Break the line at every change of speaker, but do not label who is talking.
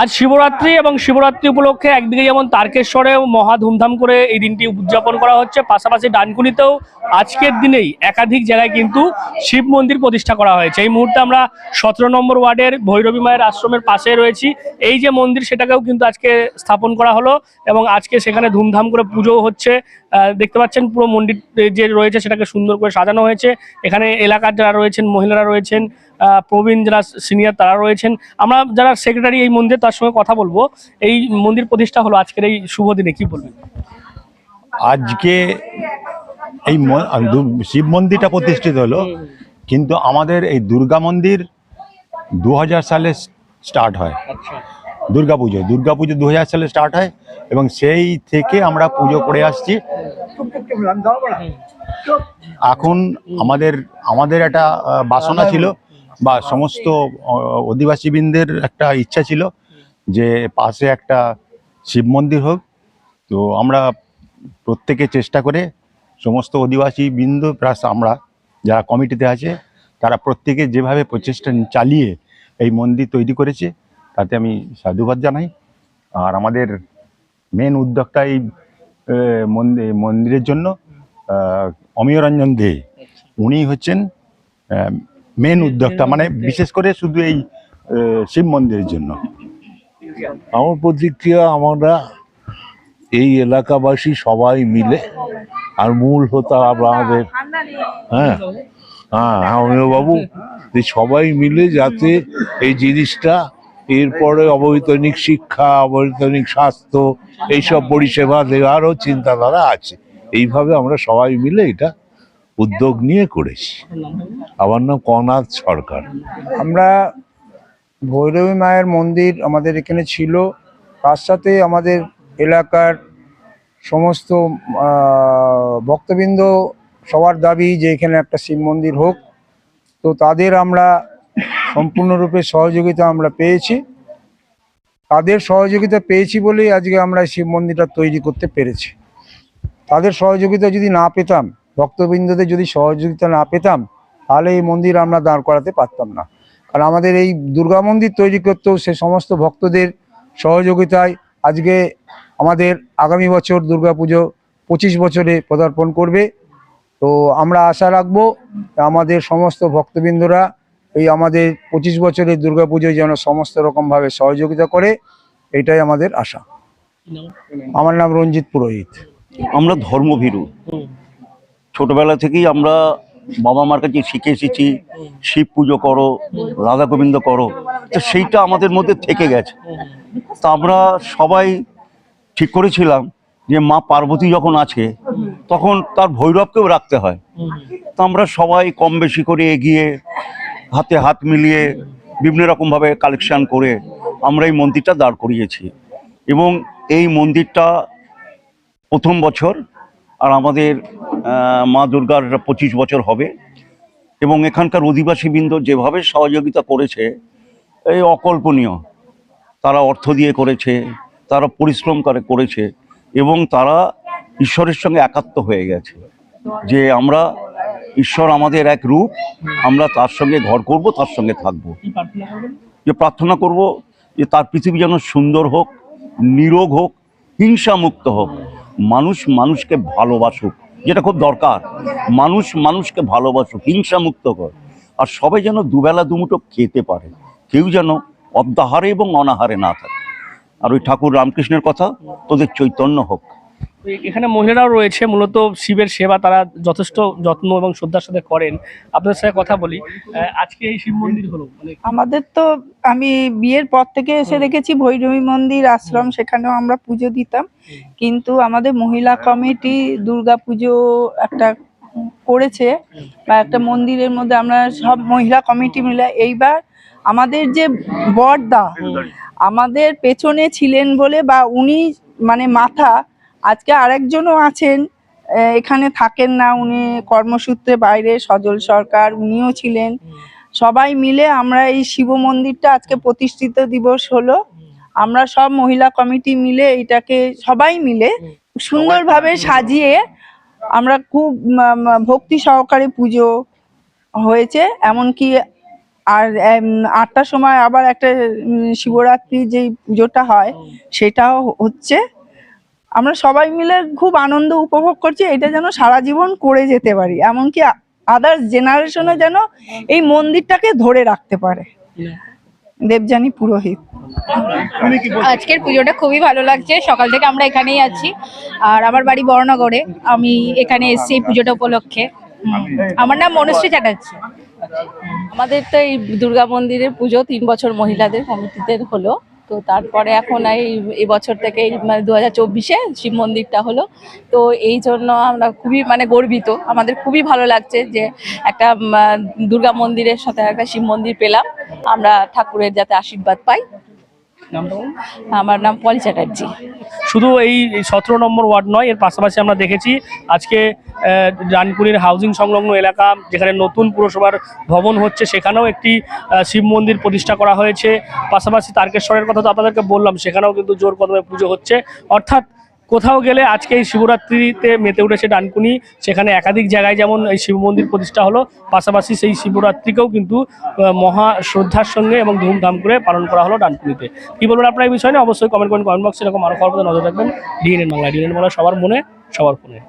আজ শিবরাত্রি এবং শিবরাত্রি উপলক্ষে একদিকে যেমন তারকেশ্বরে মহা ধুমধাম করে এই দিনটি উদযাপন করা হচ্ছে, পাশাপাশি ডানকুনিতেও আজকের দিনেই একাধিক জায়গায় কিন্তু শিব মন্দির প্রতিষ্ঠা করা হয়েছে। এই মুহূর্তে আমরা সতেরো নম্বর ওয়ার্ডের ভৈরবী মায়ের আশ্রমের পাশে রয়েছি। এই যে মন্দির সেটাকেও কিন্তু আজকে স্থাপন করা হলো এবং আজকে সেখানে ধুমধাম করে পুজো হচ্ছে। দেখতে পাচ্ছেন পুরো মন্দির যে রয়েছে সেটাকে সুন্দর করে সাজানো হয়েছে। এখানে এলাকার যারা রয়েছেন, মহিলারা রয়েছেন প্রবীণ যারা সিনিয়র তারা রয়েছেন। আমরা যারা সেক্রেটারি এই মন্দির তার সঙ্গে কথা বলব। এই মন্দির প্রতিষ্ঠা হলো আজকের এই শুভ দিনে। কি বলবেন?
আজকে এই দু- শিব মন্দিরটা প্রতিষ্ঠিত হলো। কিন্তু আমাদের এই দুর্গা মন্দির দু হাজার সালে স্টার্ট হয়।
আচ্ছা।
দুর্গা পুজো দুর্গা পুজো দু হাজার সালে স্টার্ট হয় এবং সেই থেকে আমরা পুজো করে আসছি। এখন আমাদের আমাদের একটা বাসনা ছিল বা সমস্ত অধিবাসীবৃন্দের একটা ইচ্ছা ছিল যে পাশে একটা শিব মন্দির হোক। তো আমরা প্রত্যেকে চেষ্টা করে সমস্ত অধিবাসী বৃন্দ প্লাস আমরা যারা কমিটিতে আছে তারা প্রত্যেকে যেভাবে প্রচেষ্টা চালিয়ে এই মন্দির তৈরি করেছে তাতে আমি সাধুবাদ জানাই। আর আমাদের মেন উদ্যোক্তা এই মন্দির মন্দিরের জন্য আহ, অমিয় রঞ্জন দে। উনি হচ্ছেন মেন উদ্যোক্তা মানে বিশেষ করে শুধু এই শিব মন্দিরের জন্য।
আমার প্রতিক্রিয়া আমরা এই এলাকাবাসী সবাই মিলে আর মূল হতো আমাদের হ্যাঁ হ্যাঁ হ্যাঁ বাবু যে সবাই মিলে যাতে এই জিনিসটা এরপরে অবৈতনিক শিক্ষা অবৈতনিক স্বাস্থ্য এইসব পরিষেবা দেওয়ারও চিন্তাধারা আছে। এইভাবে আমরা সবাই মিলে এটা উদ্যোগ নিয়ে করেছি। আমার নাম কনাথ সরকার।
আমরা ভৈরবী মায়ের মন্দির আমাদের এখানে ছিল। তার সাথে আমাদের এলাকার সমস্ত ভক্তবৃন্দ সবার দাবি যে এখানে একটা শিব মন্দির হোক। তো তাদের আমরা সম্পূর্ণরূপে সহযোগিতা আমরা পেয়েছি। তাদের সহযোগিতা পেয়েছি বলেই আজকে আমরা শিব মন্দিরটা তৈরি করতে পেরেছি। তাদের সহযোগিতা যদি না পেতাম ভক্তবৃন্দদের যদি সহযোগিতা না পেতাম তাহলে এই মন্দির আমরা দাঁড় করাতে পারতাম না। কারণ আমাদের এই দুর্গা মন্দির তৈরি করতেও সে সমস্ত ভক্তদের সহযোগিতায় আজকে আমাদের আগামী বছর দুর্গা পুজো পঁচিশ বছরে পদার্পণ করবে। তো আমরা আশা রাখব আমাদের সমস্ত ভক্তবৃন্দরা এই আমাদের পঁচিশ বছরের দুর্গা পুজোয় যেন সমস্ত রকমভাবে সহযোগিতা করে এটাই আমাদের আশা। আমার নাম রঞ্জিত পুরোহিত।
আমরা ধর্মভীরু। ছোটবেলা থেকেই আমরা বাবা মার কাছে শিখে এসেছি, শিব পুজো করো, রাধা গোবিন্দ করো। তো সেইটা আমাদের মধ্যে থেকে গেছে। তা আমরা সবাই ঠিক করেছিলাম যে মা পার্বতী যখন আছে, তখন তার ভৈরবকেও রাখতে হয়। তো আমরা সবাই কম বেশি করে এগিয়ে, হাতে হাত মিলিয়ে বিভিন্ন রকমভাবে কালেকশান করে আমরা এই মন্দিরটা দাঁড় করিয়েছি। এবং এই মন্দিরটা প্রথম বছর আর আমাদের মা দুর্গার পঁচিশ বছর হবে। এবং এখানকার অধিবাসীবৃন্দ যেভাবে সহযোগিতা করেছে, এই অকল্পনীয়। তারা অর্থ দিয়ে করেছে, তারা পরিশ্রম করে করেছে, এবং তারা ঈশ্বরের সঙ্গে একাত্ম হয়ে গেছে। যে আমরা, ঈশ্বর আমাদের এক রূপ, আমরা তার সঙ্গে ঘর করব, তার সঙ্গে থাকব। যে প্রার্থনা করব যে তার পৃথিবী যেন সুন্দর হোক, নিরোগ হোক হিংসা মুক্ত হোক। মানুষ মানুষকে ভালোবাসুক। যেটা খুব দরকার। মানুষ মানুষকে ভালোবাসুক হিংসামুক্ত কর। আর সবাই যেন দুবেলা দুমুটো খেতে পারে। কেউ যেন অব্যাহারে এবং অনাহারে না থাকে। আর ওই ঠাকুর রামকৃষ্ণের কথা, তোদের চৈতন্য হোক।
এখানে মহিলারাও রয়েছে মূলত শিবের সেবা তারা যথেষ্ট যত্ন এবং শ্রদ্ধার সাথে করেন। আপনাদের সাথে কথা বলি। আজকে এই শিব মন্দির হলো মানে
আমাদের তো আমি বিয়ের পর থেকে এসে দেখেছি ভৈরবী মন্দির আশ্রম সেখানেও আমরা পুজো দিতাম। কিন্তু আমাদের মহিলা কমিটি দুর্গা পুজো একটা করেছে বা একটা মন্দিরের মধ্যে আমরা সব মহিলা কমিটি মিলে এইবার আমাদের যে বড়দা আমাদের পেছনে ছিলেন বলে বা উনি মানে মাথা আজকে আরেকজনও আছেন এখানে থাকেন না উনি, কর্মসূত্রে বাইরে, সজল সরকার, উনিও ছিলেন। সবাই মিলে আমরা এই শিব মন্দিরটা আজকে প্রতিষ্ঠিত দিবস হলো। আমরা সব মহিলা কমিটি মিলে এটাকে সবাই মিলে সুন্দরভাবে সাজিয়ে আমরা খুব ভক্তি সহকারে পুজো হয়েছে। এমনকি আর আটটার সময় আবার একটা শিবরাত্রি যেই পুজোটা হয়, সেটাও হচ্ছে। আমরা সবাই মিলে খুব আনন্দ উপভোগ করছি এটা যেন সারা জীবন করে যেতে পারি এমনকি আদার্স জেনারেশনে যেন এই মন্দিরটাকে ধরে রাখতে পারে। দেবযানী পুরোহিত।
আজকের পুজোটা খুবই ভালো লাগছে সকাল থেকে আমরা এখানেই আছি। আর আমার বাড়ি বর্ণনগরে আমি এখানে এসেছি এই পুজোটা উপলক্ষে। আমার নাম মনুশ্রী চ্যাটার্জি। আমাদের তো এই দুর্গা মন্দিরের পুজো তিন বছর মহিলাদের কমিটিতে হলো। তো তারপরে এখন এই এবছর থেকে মানে দু হাজার চব্বিশে শিব মন্দিরটা হলো। তো এই জন্য আমরা খুবই মানে গর্বিত। আমাদের খুবই ভালো লাগছে যে একটা দুর্গা মন্দিরের সাথে একটা শিব মন্দির পেলাম। আমরা ঠাকুরের যাতে আশীর্বাদ পাই। আমার নাম পলি চ্যাটার্জি।
শুধু এই সতেরো নম্বর ওয়ার্ড নয়, এর পাশাপাশি আমরা দেখেছি আজকে রানপুরের হাউজিং সংলগ্ন এলাকা, যেখানে নতুন পুরসভার ভবন হচ্ছে, সেখানেও একটি শিব মন্দির প্রতিষ্ঠা করা হয়েছে। পাশাপাশি তারকেশ্বরের কথা তো আপনাদেরকে বললাম, সেখানেও কিন্তু জোর কদমে পুজো হচ্ছে। অর্থাৎ কোথাও গেলে আজকে এই শিবরাত্রিতে মেতে উঠেছে ডানকুনি, সেখানে একাধিক জায়গায় যেমন এই শিব মন্দির প্রতিষ্ঠা হলো, পাশাপাশি সেই শিবরাত্রিকেও কিন্তু মহা শ্রদ্ধার সঙ্গে এবং ধুমধাম করে পালন করা হলো ডানকুনিতে। কি বলবেন আপনার এই বিষয় নিয়ে? অবশ্যই কমেন্ট করেন কমেন্ট বক্সে এরকম আরও খবর নজর রাখবেন। ডিএনএন বাংলা ডিএনএন বাংলা সবার মনে, সবার ফোনে।